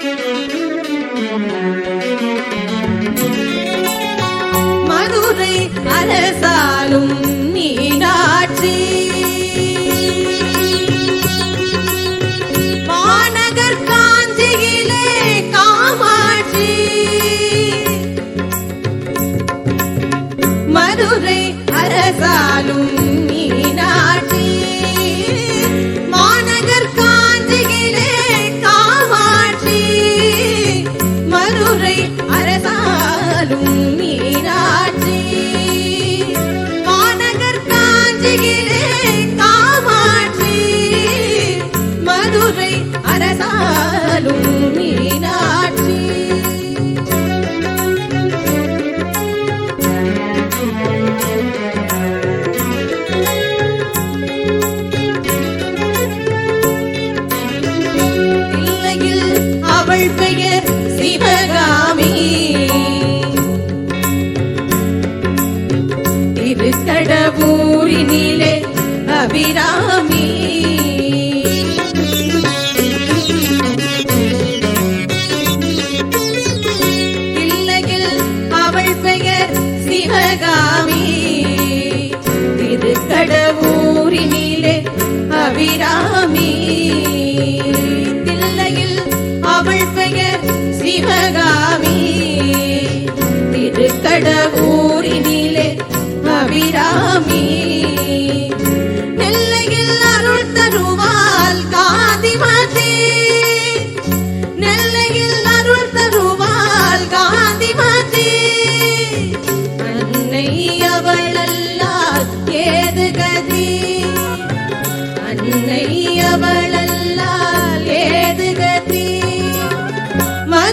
Thank you. begin.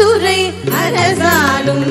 Madurai அரசாலும்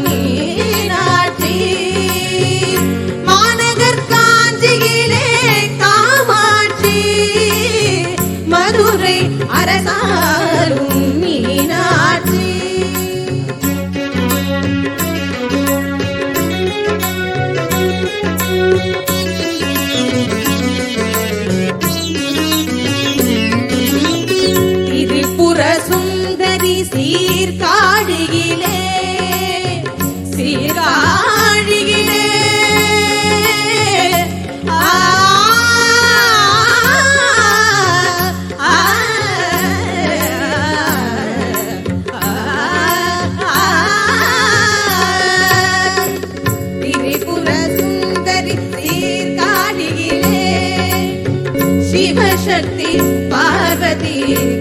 சக்தி பார்வதி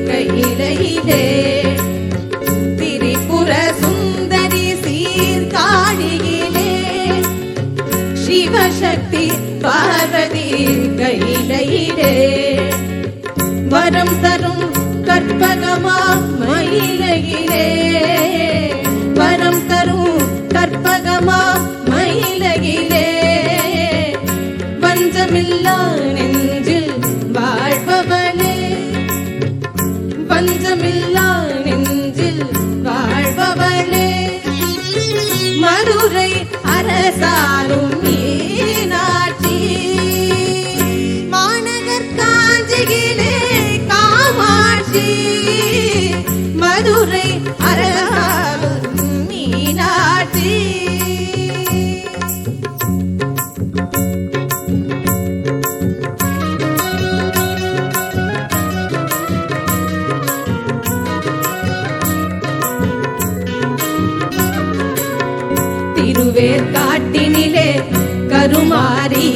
கையிலே திரிபுர சுந்தரி சீர்காழியிலே. சிவசக்தி பார்வதி கையிலே வரம் தரும் கற்பகமா மயிலையிலே. வரம் தரும் கற்பகமா மயிலையிலே. பஞ்சமில்லா திருவேற்காட்டினிலே கருமாரி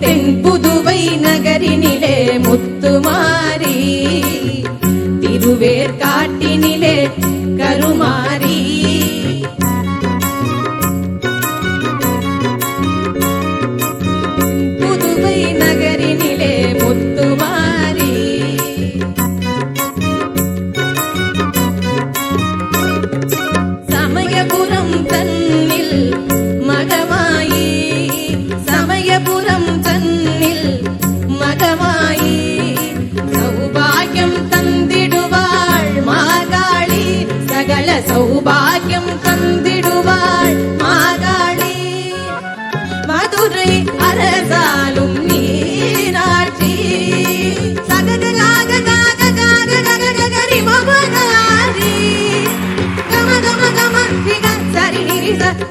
தென் புதுவை நகரினிலே முத்துமாரி திருவேற்காட்டினிலே கருமாரி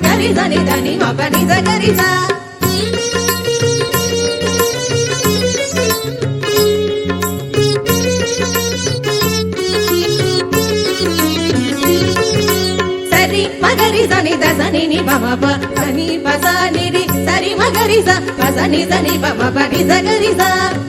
గరి దని దని మపని గరి సరి మగరి దని దసని ని బమ బ సని బసని రి. సరి మగరి స సని బమ బ ని గరి